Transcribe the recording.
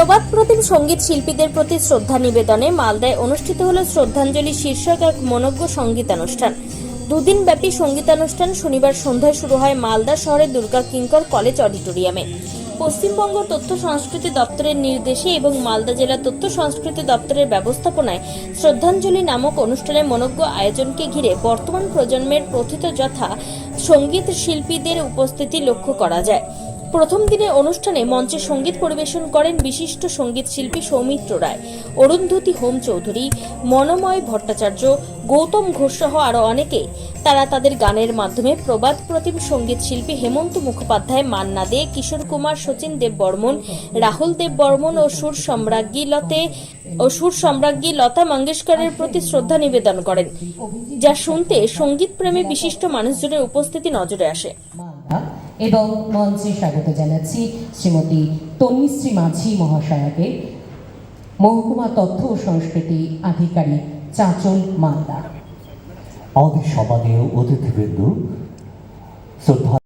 প্রবাদ প্রতিম সংগীত শিল্পীদের প্রতি শ্রদ্ধা নিবেদনে মালদায় অনুষ্ঠিত হল শ্রদ্ধাঞ্জলি শীর্ষক এক মনজ্ঞ সঙ্গীতানুষ্ঠান। দুদিন ব্যাপী সঙ্গীতানুষ্ঠান শনিবার সন্ধ্যায় শুরু হয় মালদা শহরের দুর্গা কিঙ্কর কলেজ অডিটোরিয়ামে। পশ্চিমবঙ্গ তথ্য সংস্কৃতি দপ্তরের নির্দেশে এবং মালদা জেলা তথ্য সংস্কৃতি দপ্তরের ব্যবস্থাপনায় শ্রদ্ধাঞ্জলি নামক অনুষ্ঠানের মনজ্ঞ আয়োজনকে ঘিরে বর্তমান প্রজন্মের প্রথিত যথা সংগীত শিল্পীদের উপস্থিতি লক্ষ্য করা যায়। প্রথম দিনের অনুষ্ঠানে মঞ্চে সংগীত পরিবেশন করেন বিশিষ্ট সংগীত শিল্পী সৌমিত্র রায়, অরুন্ধতী হোম চৌধুরী, মনোময় ভট্টাচার্য, গৌতম ঘোষ সহ আরও অনেকে। তারা তাদের গানের মাধ্যমে প্রবাদ প্রতিম সংগীত শিল্পী হেমন্ত মুখোপাধ্যায়, মান্না দে, কিশোর কুমার, সচিন দেব বর্মন, রাহুল দেব বর্মন ও সুর সম্রাজ্ঞী লতে ও সুর সম্রাজ্ঞী লতা মঙ্গেশকরের প্রতি শ্রদ্ধা নিবেদন করেন, যা শুনতে সংগীত প্রেমী বিশিষ্ট মানুষজনের উপস্থিতি নজরে আসে। এবং মঞ্চে স্বাগত জানাচ্ছি শ্রীমতী তন্মিশ্রী মাঝি মহাশয়াকে। মহকুমা তথ্য ও সংস্কৃতি আধিকারিক চাঁচল মালদা আমাদের সম্মানীয় অতিথিবৃন্দ, শ্রদ্ধা